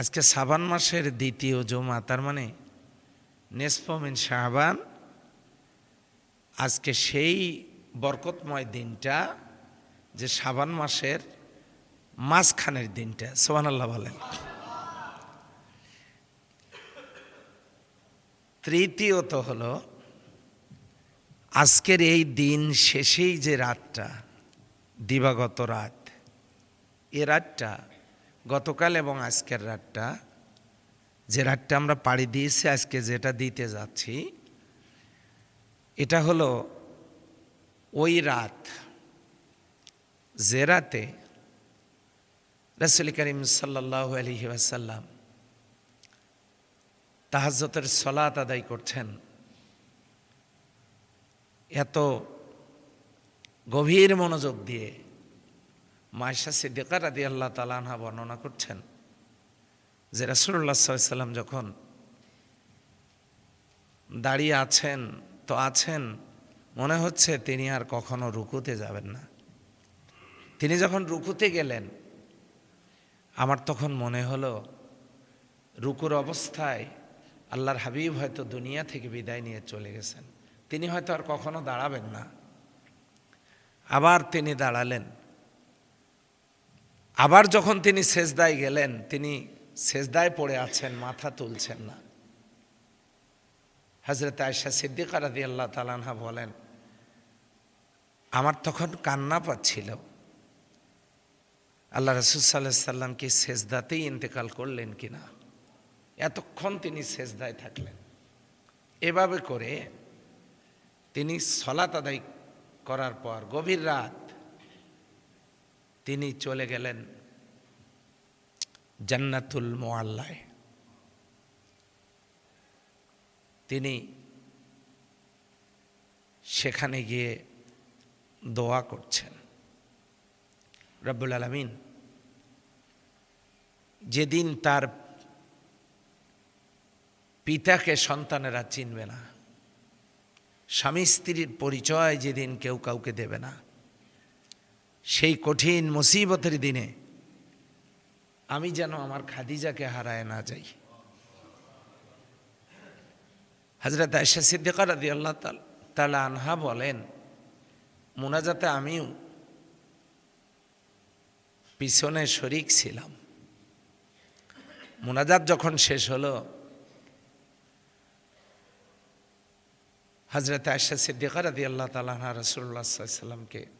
আজকে সাবান মাসের দ্বিতীয় জমা, তার মানে নেসফমিন শাহবান। আজকে সেই বরকতময় দিনটা যে সাবান মাসের মাঝখানের দিনটা সোহান আল্লাহ বলেন। তৃতীয়ত হলো, আজকের এই দিন শেষেই যে রাতটা, দিবাগত রাত, এ রাতটা গতকাল এবং আজকের রাতটা, যে রাতটা আমরা পাড়ি দিয়েছি, আজকে যেটা দিতে যাচ্ছি, এটা হলো ওই রাত, যে রাতে রসুল করিম সাল্লাহ আলহি আসাল্লাম তাহাজ্যতের সলাত আদায় করছেন। এত গভীর মনোযোগ দিয়ে মায়সা সিদ্দিকা রাদি আল্লাহ তালানহা বর্ণনা করছেন যে রাসুল্লাহ সাল্লাম যখন দাঁড়িয়ে আছেন, তো আছেন, মনে হচ্ছে তিনি আর কখনো রুকুতে যাবেন না। তিনি যখন রুকুতে গেলেন, আমার তখন মনে হলো রুকুর অবস্থায় আল্লাহর হাবিব হয়তো দুনিয়া থেকে বিদায় নিয়ে চলে গেছেন। তিনি হয়তো আর কখনো দাঁড়াবেন না। আবার তিনি দাঁড়ালেন। আবার যখন তিনি সেজদায় গেলেন, তিনি সেজদায় পড়ে আছেন, মাথা তুলছেন না। হজরত আয়সা সিদ্দিকা রাদি আল্লাহ তালানহা বলেন, আমার তখন কান্না পাচ্ছিল। আল্লাহ রসুল সাল্লাহ সাল্লাম কি সেজদাতেই ইন্তেকাল করলেন কিনা এতক্ষণ তিনি সেজদায় থাকলেন। এভাবে করে তিনি সলাত আদায় করার পর গভীর রাত তিনি চলে গেলেন জান্নাতুল মোয়াল্লায়। তিনি সেখানে গিয়ে দোয়া করছেন। রব্বুল আলমিন, যেদিন তার পিতাকে সন্তানেরা চিনবে না, স্বামী স্ত্রীর পরিচয় যেদিন কেউ কাউকে দেবে না সেই কঠিন মুসিবতের দিনে আমি যেন আমার খাদিজাকে হারায় না যাই। হজরত আয়সা সিদ্দিকা রাদি আল্লাহ তালা আনহা বলেন, মোনাজাতে আমিও পিছনে শরিক ছিলাম। মোনাজাত যখন শেষ হলো হজরত আয়সা সিদ্দিকা রাদি আল্লাহ তালা রসুল্লাহ সাল্লামকে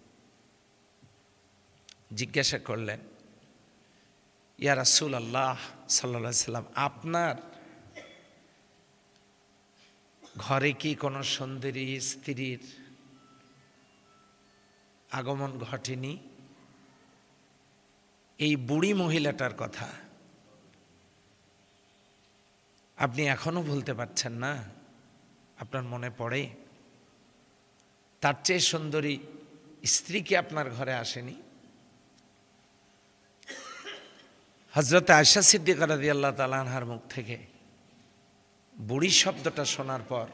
জিজ্ঞাসা করলেন, ইয়া রাসুল আল্লাহ সাল্লা সাল্লাম, আপনার ঘরে কি কোনো সুন্দরী স্ত্রীর আগমন ঘটেনি? এই বুড়ি মহিলাটার কথা আপনি এখনও ভুলতে পারছেন না? আপনার মনে পড়ে? তার চেয়ে সুন্দরী স্ত্রী কি আপনার ঘরে আসেনি? হজরত আয়সা সিদ্দিকা রাদি আল্লাহ তালানহার মুখ থেকে বুড়ি শব্দটা শোনার পর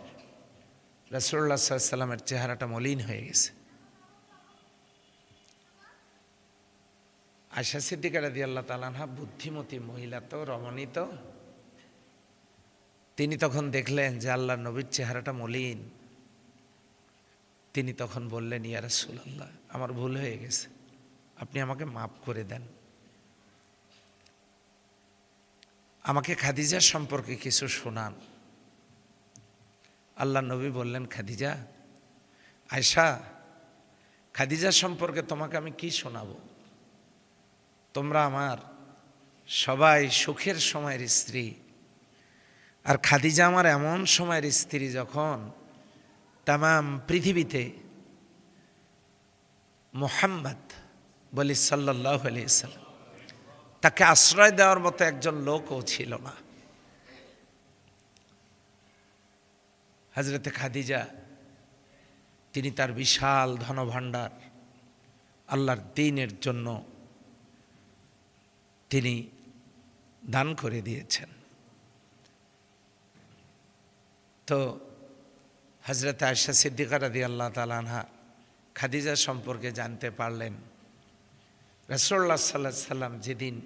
রসুল্লা সাল্লামের চেহারাটা মলিন হয়ে গেছে। আয়সা সিদ্দিকা রাদি আল্লাহ তালানহা বুদ্ধিমতী মহিলা তো রমণী তো তিনি তখন দেখলেন যে আল্লাহ নবীর চেহারাটা মলিন। তিনি তখন বললেন, ইয়া রাসুল্লাহ আমার ভুল হয়ে গেছে। আপনি আমাকে মাফ করে দেন। আমাকে খাদিজা সম্পর্কে কিছু শোনান। আল্লাহ নবী বললেন, খাদিজা আয়সা খাদিজা সম্পর্কে তোমাকে আমি কি শোনাবো? তোমরা আমার সবাই সুখের সময়ের স্ত্রী। আর খাদিজা আমার এমন সময়ের স্ত্রী যখন তাম পৃথিবীতে মোহাম্মদ বলি সাল্লাহ আলিয়াল্লাম তাকে আশ্রয় দেওয়ার মতো একজন লোকও ছিল না। হজরতে খাদিজা, তিনি তার বিশাল ধনভাণ্ডার আল্লাহর দিনের জন্য তিনি দান করে দিয়েছেন। তো হজরত আয়সা সিদ্দিকা রাদি আল্লাহ তালানহা খাদিজা সম্পর্কে জানতে পারলেন রসল্লা সাল্লাহ সাল্লাম যেদিন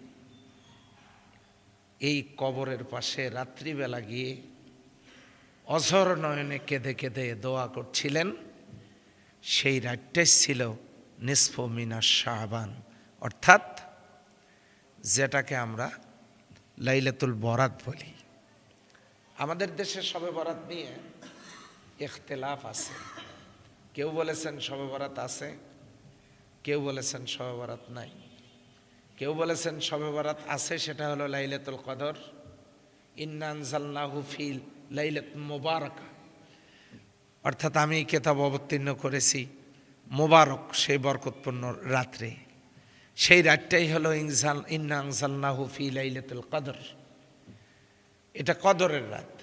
এই কবরের পাশে রাত্রিবেলা গিয়ে অঝর নয়নে কেঁদে কেঁদে দোয়া করছিলেন, সেই রাতটাই ছিল নিসফ মিনা শাহবান অর্থাৎ যেটাকে আমরা লাইলাতুল বরাত বলি। আমাদের দেশে সবে বরাত নিয়ে ইখতলাফ আছে। কেউ বলেছেন সবে বরাত আছে। কেউ বলেছেন সবে বরাত নাই। কেউ বলেছেন সবে বরাত আছে, সেটা হলো লাইলাতুল কদর। ইন্নানজাল্লাহু ফিল লাইলাত মোবারকা। অর্থাৎ আমি কেতাব অবতীর্ণ করেছি মোবারক, সেই বরকতপূর্ণ রাত্রে। সেই রাতটাই হলো ইনসাল ইন্নানজাল্লাহু ফি লাইলাতুল কদর। এটা কদরের রাত।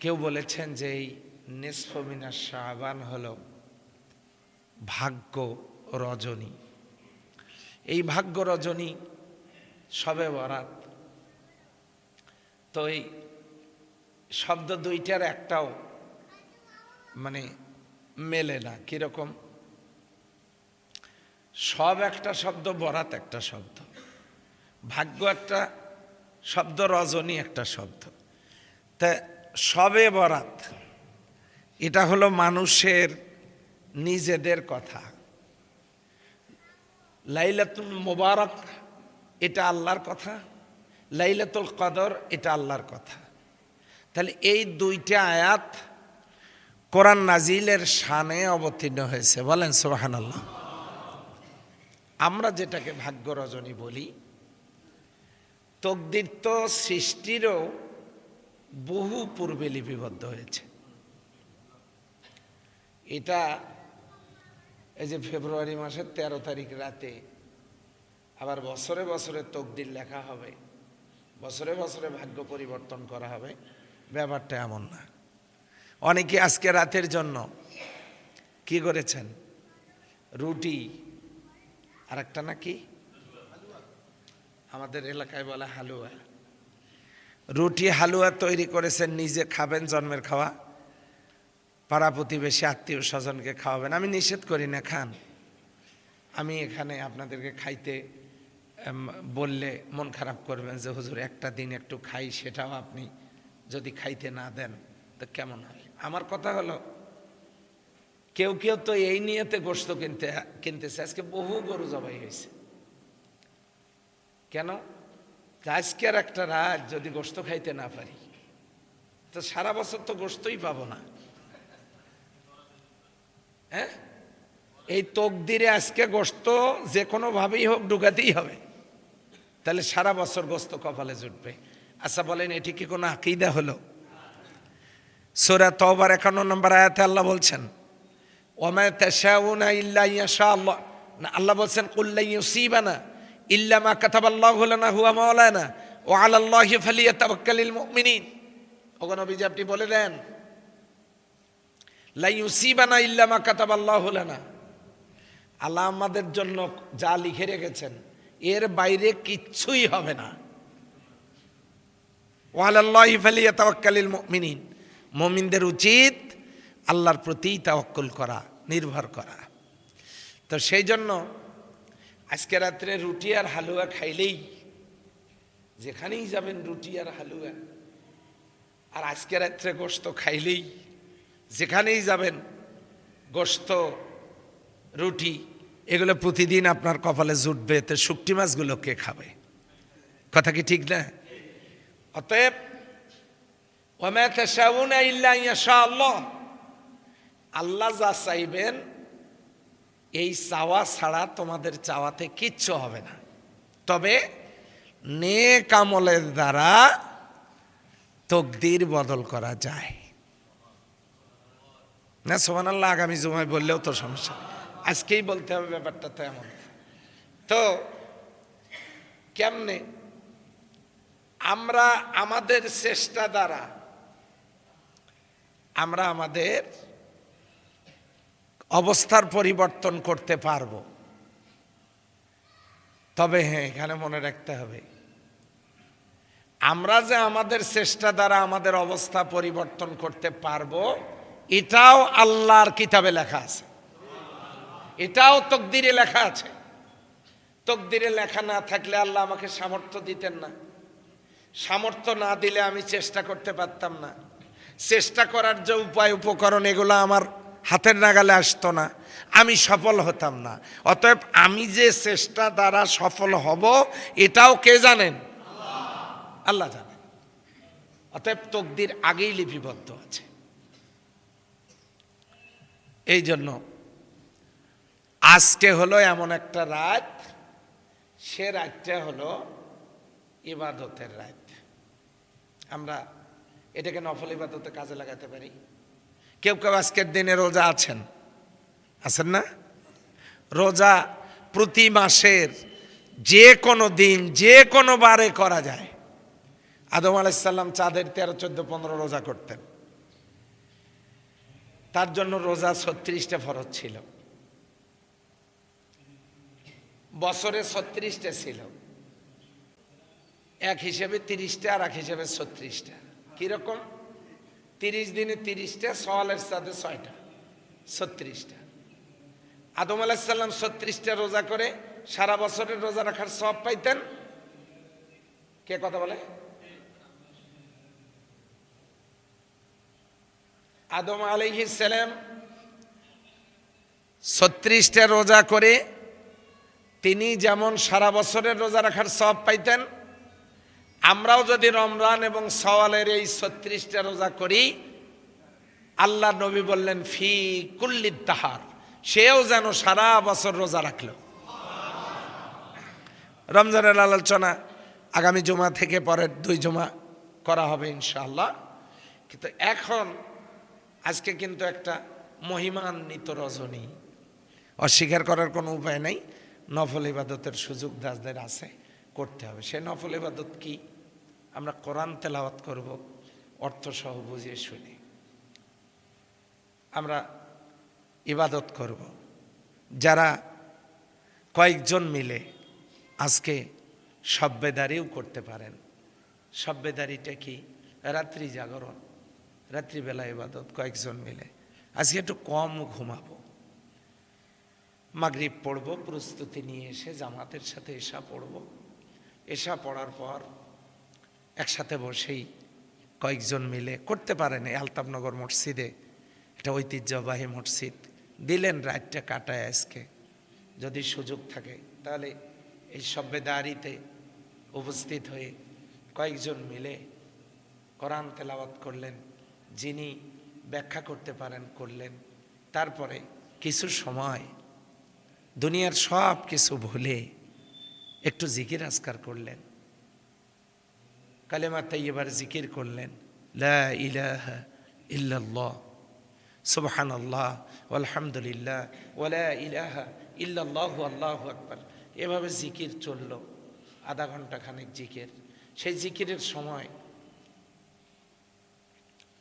কেউ বলেছেন যে এই নিসফমিনা শাহবান হলো ভাগ্য রজনী। এই ভাগ্য রজনী সবে বরাত। তো এই শব্দ দুইটার একটাও মানে মেলে না, কীরকম? সব একটা শব্দ, বরাত একটা শব্দ। ভাগ্য একটা শব্দ, রজনী একটা শব্দ। তা সবে বরাত, এটা হলো মানুষের নিজেদের কথা। লাইলাতুল মোবারক, এটা আল্লাহর কথা। লাইলাতুল কদর, এটা আল্লাহর কথা। তাহলে এই দুইটা আয়াত কোরআন নাজিলের শানে অবতীর্ণ হয়েছে। বলেন সোহান আল্লাহ আমরা যেটাকে ভাগ্য রজনী বলি, তকদির তো সৃষ্টিরও বহু পূর্বে লিপিবদ্ধ হয়েছে। এটা এই যে ফেব্রুয়ারি মাসের তেরো তারিখ রাতে, আবার বছরে বছরে তকদির লেখা হবে, বছরে বছরে ভাগ্য পরিবর্তন করা হবে, ব্যাপারটা এমন না। অনেকে আজকে রাতের জন্য কি করেছেন? রুটি আর একটা নাকি? আমাদের এলাকায় বলে হালুয়া। রুটি হালুয়া তৈরি করেছেন, নিজে খাবেন, জন্মের খাওয়া। পাড়া প্রতিবেশী আত্মীয় স্বজনকে খাওয়াবেন। আমি নিষেধ করি না, খান। আমি এখানে আপনাদেরকে খাইতে বললে মন খারাপ করবেন যে, হুজুর, একটা দিন একটু খাই, সেটাও আপনি যদি খাইতে না দেন, তো কেমন হয়? আমার কথা হলো, কেউ কেউ তো এই নিয়েতে গোস্ত কিনতে, কিনতেছে। আজকে বহু গরু জবাই হয়েছে। কেন? আজকের একটা রাত যদি গোস্ত খাইতে না পারি, তো সারা বছর তো গোস্তই পাবো না। হ্যাঁ? এই তকদিরে আজকে গোস্ত যে কোনোভাবেই হোক ঢুকাতেই হবে। তাহলে সারা বছর গোস্ত কপালে জুটবে। আচ্ছা বলেন, এটি কি কোনো আকিদা হলো? সোরা তবার একান্ন নম্বর আয়াতে আল্লাহ বলছেন ওমায় তেশাউনা ইল্লা ইয়াশা আল্লাহ না, আল্লাহ বলছেন কুল্লা ইউসিবানা ইল্লা মা কাতাবাল্লাহু লানা হুয়া মাওলানা। ও আলাল্লাহি ফালিয়াতাওয়াক্কালিল মুমিনিন। ওগো নবীজি, আপনি বলে দেন লা ইউসিবানা ইল্লা মা কাতাবাল্লাহু লানা। আল্লাহ আমাদের জন্য যা লিখে রেখেছেন, এর বাইরে কিচ্ছুই হবে না। ওয়ালাল্লাহি ফালিয়াতাওয়াক্কালিল মুমিনিন। মুমিনদের উচিত আল্লাহর প্রতি তাওয়াক্কুল করা, নির্ভর করা। তো সেই জন্য আজকে রাত্রে রুটি আর হালুয়া খাইলেই যেখানেই যাবেন রুটি আর হালুয়া, আর আজকে রাত্রে গোস্ত খাইলেই যেখানেই যাবেন গোস্ত রুটি, এগুলো প্রতিদিন আপনার কপালে জুটবে তো শুকটি মাছগুলো কে খাবে? কথা কি ঠিক না? অতএব আল্লাহ যা চাইবেন, এই চাওয়া ছাড়া তোমাদের চাওয়াতে কিচ্ছু হবে না। তবে নেক আমলের দ্বারা তকদির বদল করা যায়। না সোমান আল্লাহ আগামী জুমায় বললেও তো সমস্যা আজকেই বলতে হবে ব্যাপারটা তো এমন। তো কেমনে? আমরা আমাদের চেষ্টা দ্বারা, আমরা আমাদের অবস্থার পরিবর্তন করতে পারব। তবে হ্যাঁ এখানে মনে রাখতে হবে, আমরা যে আমাদের চেষ্টা দ্বারা আমাদের অবস্থা পরিবর্তন করতে পারব এটাও আল্লাহর কিতাবে লেখা আছে। এটাও তকদিরে লেখা আছে। তকদিরে লেখা না থাকলে আল্লাহ আমাকে সামর্থ্য দিতেন না। সামর্থ্য না দিলে আমি চেষ্টা করতে পারতাম না। চেষ্টা করার যে উপায় উপকরণ, এগুলো আমার হাতের নাগালে আসতো না। আমি সফল হতাম না। অতএব আমি যে চেষ্টা দ্বারা সফল হব, এটাও কে জানেন? আল্লাহ। জানেন। অতএব তকদির আগেই লিপিবদ্ধ আছে। এই জন্য আজকে হলো এমন একটা রাত, সে রাতটা হলো ইবাদতের রাত। আমরা এটাকে নফল ইবাদতে কাজে লাগাতে পারি। কেউ কেউ আজকের দিনে রোজা আছেন। আছেন না? রোজা প্রতি মাসের যে কোনো দিন, যে কোনো বারে করা যায়। আদম আলাইসাল্লাম চাঁদের তেরো, চোদ্দ, পনেরো রোজা করতেন। তার জন্য রোজা ছত্রিশটা ফরজ ছিল। বছরে ছত্রিশটা ছিল। এক হিসেবে তিরিশটা, আর এক হিসেবে ছত্রিশটা। কীরকম? তিরিশ দিনে তিরিশটা সওয়ালের সাথে ছয়টা, ছত্রিশটা। আদম আলাহিসাল্লাম ছত্রিশটা রোজা করে সারা বছরের রোজা রাখার সব পাইতেন? কে কথা বলে? আদম আলাইহিসাল্লাম ছত্রিশটা রোজা করে তিনি যেমন সারা বছরের রোজা রাখার সব পাইতেন, আমরাও যদি রমজান এবং সওয়ালের এই ছত্রিশটা রোজা করি, আল্লাহ নবী বললেন, ফি কুল্লি তাহার সেও যেন সারা বছর রোজা রাখল। রমজানের আলোচনা আগামী জমা থেকে পরের দুই জমা করা হবে ইনশাআল্লাহ। কিন্তু এখন আজকে কিন্তু একটা মহিমান্বিত রজনী। অস্বীকার করার কোনো উপায় নেই। নফল ইবাদতের সুযোগ দাসদের আছে, করতে হবে। সে নফল ইবাদত কি? আমরা কোরআন তেলাওয়াত করব অর্থ সহ বুঝিয়ে শুনি। আমরা ইবাদত করব। যারা কয়েকজন মিলে আজকে সভ্যেদারিও করতে পারেন। সভ্যেদারিটা কি? রাত্রি জাগরণ। রাত্রিবেলা ইবাদত, কয়েকজন মিলে। আজকে একটু কম ঘুমাবো। মাগরিব পড়ব, প্রস্তুতি নিয়ে এসে জামাতের সাথে এসা পড়ব। এসা পড়ার পর একসাথে বসেই কয়েকজন মিলে, করতে পারেন এই আলতাবনগর মসজিদে এটা ঐতিহ্যবাহী মসজিদ। দিলেন রাতটা কাটায় আজকে। যদি সুযোগ থাকে, তাহলে এই সভ্যদারিতে উপস্থিত হয়ে কয়েকজন মিলে কোরআন তেলাওয়াত করলেন। যিনি ব্যাখ্যা করতে পারেন, করলেন। তারপরে কিছু সময় দুনিয়ার সব কিছু ভুলে একটু জিকির আজকার করলেন। কালেমা তাইয়েবার জিকির করলেন। লা ইল্লাল্লাহ সুবহান আল্লাহ আলহামদুলিল্লাহ ওলা ইলাহা আল্লাহ এভাবে জিকির চলল, আধা ঘণ্টা খানেক জিকির। সেই জিকিরের সময়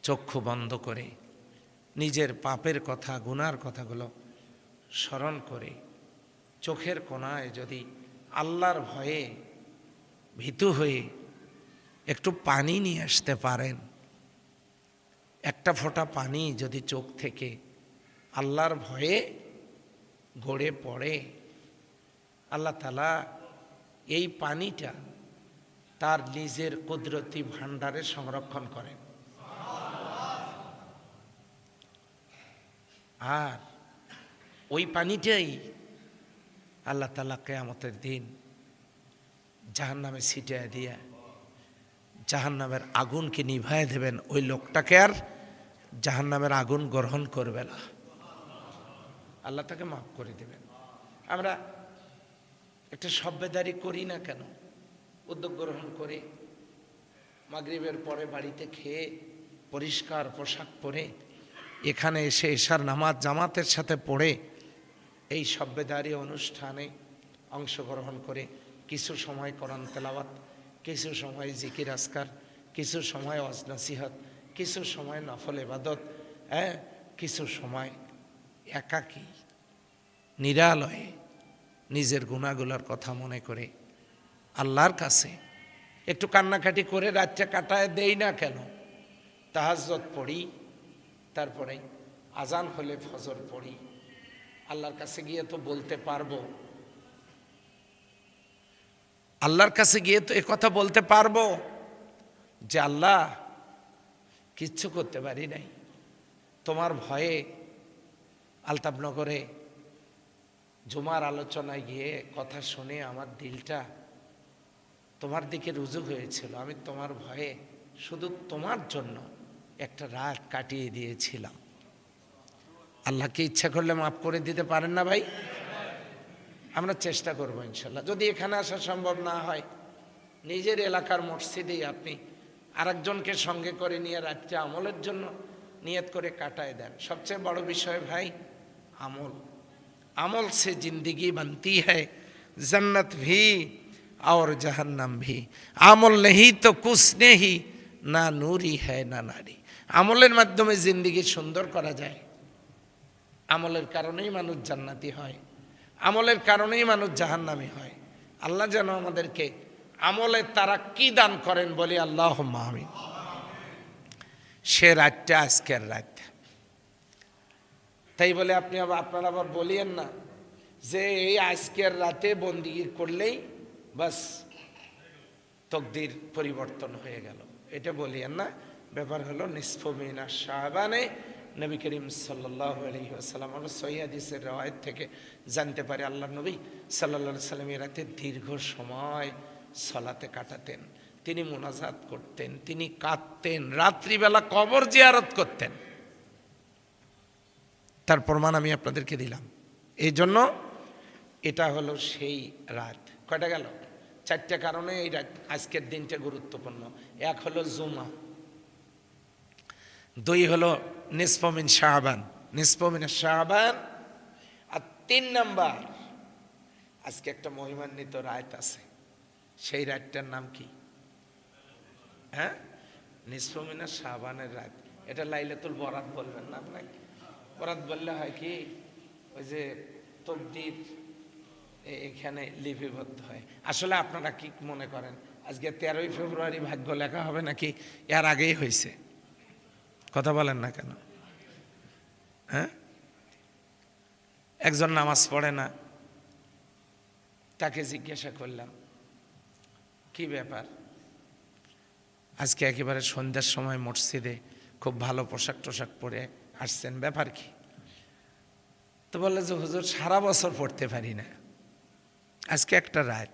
চক্ষু বন্ধ করে, নিজের পাপের কথা, গুনার কথাগুলো স্মরণ করে, চোখের কোনায় যদি আল্লাহর ভয়ে ভীতু হয়ে একটু পানি নিয়ে আসতে পারেন। একটা ফোঁটা পানি যদি চোখ থেকে আল্লাহর ভয়ে গড়ে পড়ে, আল্লাহ তালা এই পানিটা তার নিজের কুদরতি ভাণ্ডারে সংরক্ষণ করেন। আর ওই পানিটাই আল্লাহ তালা কেয়ামতের দিন জাহান নামে ছিটিয়ে দিয়া জাহান নামের আগুনকে নিভায় দেবেন। ওই লোকটাকে আর জাহান নামের আগুন গ্রহণ করবে না। আল্লাহ তাকে মাফ করে দেবেন। আমরা একটা সভ্যদারি করি না কেন? উদ্যোগ গ্রহণ করে। মাগরিবের পরে বাড়িতে খেয়ে পরিষ্কার পোশাক পরে এখানে এসে এশার নামাজ জামাতের সাথে পড়ে এই সভ্যদারি অনুষ্ঠানে অংশগ্রহণ করে কিছু সময় কোরআন তেলাওয়াত, কিছু সময় জিকির আসকার কিছু সময় অজনাসিহত কিছু সময় নফল এবাদত হ্যাঁ কিছু সময় একাকী, নিরালয়ে নিজের গুণাগুলোর কথা মনে করে আল্লাহর কাছে একটু কান্নাকাটি করে রাতটা কাটায় দেই না কেন? তাহাজত পড়ি তারপরে আজান হলে ফজর পড়ি। আল্লাহর কাছে গিয়ে তো বলতে পারব। আল্লাহর কাছে গিয়ে তো কথা বলতে পারব যে, আল্লাহ, কিচ্ছু করতে পারি নাই। তোমার ভয়ে আলতাবনগরে জুমার আলোচনায় গিয়ে কথা শুনে আমার দিলটা তোমার দিকে রুজু হয়েছিল। আমি তোমার ভয়ে শুধু তোমার জন্য একটা রাত কাটিয়ে দিয়েছিলাম আল্লাহকে ইচ্ছা করলে মাফ করে দিতে পারেন না ভাই আমরা চেষ্টা করবো ইনশাল্লাহ যদি এখানে আসা সম্ভব না হয় নিজের এলাকার মসজিদেই আপনি আরেকজনকে সঙ্গে করে নিয়ে রাত্রে আমলের জন্য নিয়ত করে কাটায় দেন সবচেয়ে বড় বিষয় ভাই আমল আমল से जिंदगी बनती है जन्नत भी और जहन्नम भी আমল नहीं तो कुछ नहीं না নূরি है না নারী আমলের মাধ্যমে জিন্দিগি সুন্দর করা যায়। আমলের কারণেই মানুষ জান্নাতি হয়। আমলের কারণেই মানুষ জাহান্নামি হয়। আল্লাহ যেন আমাদেরকে আমলে তারা কি দান করেন বলি আল্লাহ মাহমিন সে রাতটা আজকের রাত। তাই বলে আপনি আবার, আপনারা আবার বলিয়েন না যে এই আজকের রাতে বন্দিগি করলেই বাস তকদির পরিবর্তন হয়ে গেল। এটা বলিয়েন না ব্যাপার হলো নিসফমিনা শাহবানে নবী করিম সাল্লাহ আলহি আসাল্লাম আমরা সৈয়াদিসের রওয়ায়ত থেকে জানতে পারি আল্লাহ নবী সাল্লা সাল্লাম রাতে দীর্ঘ সময় সলাতে কাটাতেন। তিনি মোনাজাত করতেন, তিনি কাঁদতেন, রাত্রিবেলা কবর জিয়ারত করতেন। তার প্রমাণ আমি আপনাদেরকে দিলাম। এই জন্য এটা হলো সেই রাত। কয়টা গেল? চারটে কারণে এই রাত আজকের দিনটা গুরুত্বপূর্ণ। এক হলো জুমা। দুই হলো নিসফমিন শাহবান নিসফমিন শাহবান আর তিন নাম্বার, আজকে একটা মহিমান্বিত রাত আছে। সেই রাতটার নাম কি? হ্যাঁ? নিসফমিনা শাহবানের রাত। এটা লাইলাতুল বরাত বলবেন না আপনাকে বরাত বললে হয় কি? ওই যে তকদির এ- এখানে লিপিবদ্ধ হয়। আসলে আপনারা কি মনে করেন, আজকে তেরোই ফেব্রুয়ারি ভাগ্য লেখা হবে নাকি? এর আগেই হয়েছে। কথা বলেন না কেন? হ্যাঁ? একজন নামাজ পড়ে না, তাকে জিজ্ঞাসা করলাম, কি ব্যাপার? আজকে একেবারে সন্ধ্যার সময় মসজিদে খুব ভালো পোশাক টোশাক পরে আসছেন, ব্যাপার কি? তো বললে যে, হুজুর, সারা বছর পড়তে পারি না। আজকে একটা রাত।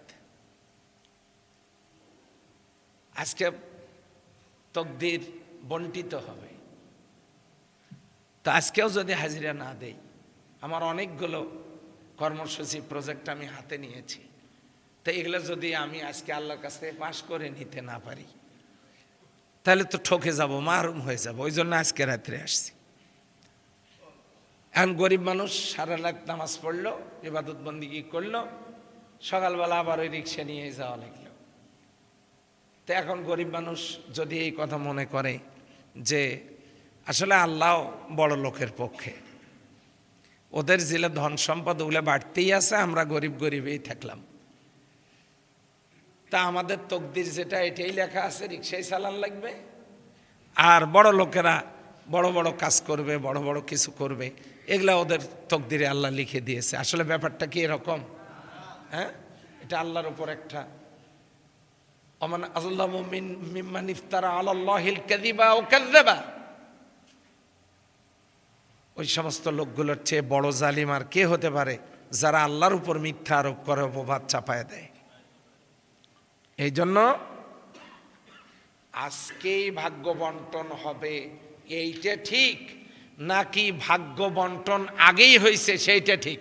আজকে তকদির বন্টিত হবে। তো আজকেও যদি হাজিরা না দেই, আমার অনেকগুলো কর্মসূচি প্রজেক্ট আমি হাতে নিয়েছি। তো এগুলো যদি আমি আজকে আল্লাহর কাছ থেকে পাশ করে নিতে না পারি, তাহলে তো ঠকে যাব মারুম হয়ে যাব। ওই জন্য আজকে রাত্রে আসছি। এখন গরিব মানুষ সারা রাত নামাজ পড়ল, ইবাদত বন্দিগি করল, সকালবেলা আবার ওই রিক্সা নিয়ে যাওয়া লাগল। তো এখন গরিব মানুষ যদি এই কথা মনে করে যে আসলে আল্লাহ বড় লোকের পক্ষে। ওদের জেলে ধন সম্পদ ওগুলো বাড়তেই আছে, আমরা গরিব গরিবেই থাকলাম। তা আমাদের তকদির যেটা, এটাই লেখা আছে রিক্সায় চালান লাগবে। আর বড় লোকেরা বড় বড় কাজ করবে, বড় বড় কিছু করবে, এগুলা ওদের তকদিরে আল্লাহ লিখে দিয়েছে। আসলে ব্যাপারটা কি এরকম? হ্যাঁ? এটা আল্লাহর উপর একটা। অমান আল্লাহ মিম্মান ইফতারা আল্লাহিল কাদিবা ও কাদ্দাবা ওই সমস্ত লোকগুলোর চেয়ে বড় জালিম আর কে হতে পারে যারা আল্লাহর উপর মিথ্যা আরোপ করে, অপবাদ চাপায় দেয়? এই জন্য আজকেই ভাগ্য বন্টন হবে। এইটা ঠিক, নাকি ভাগ্য বন্টন আগেই হয়েছে সেইটা ঠিক?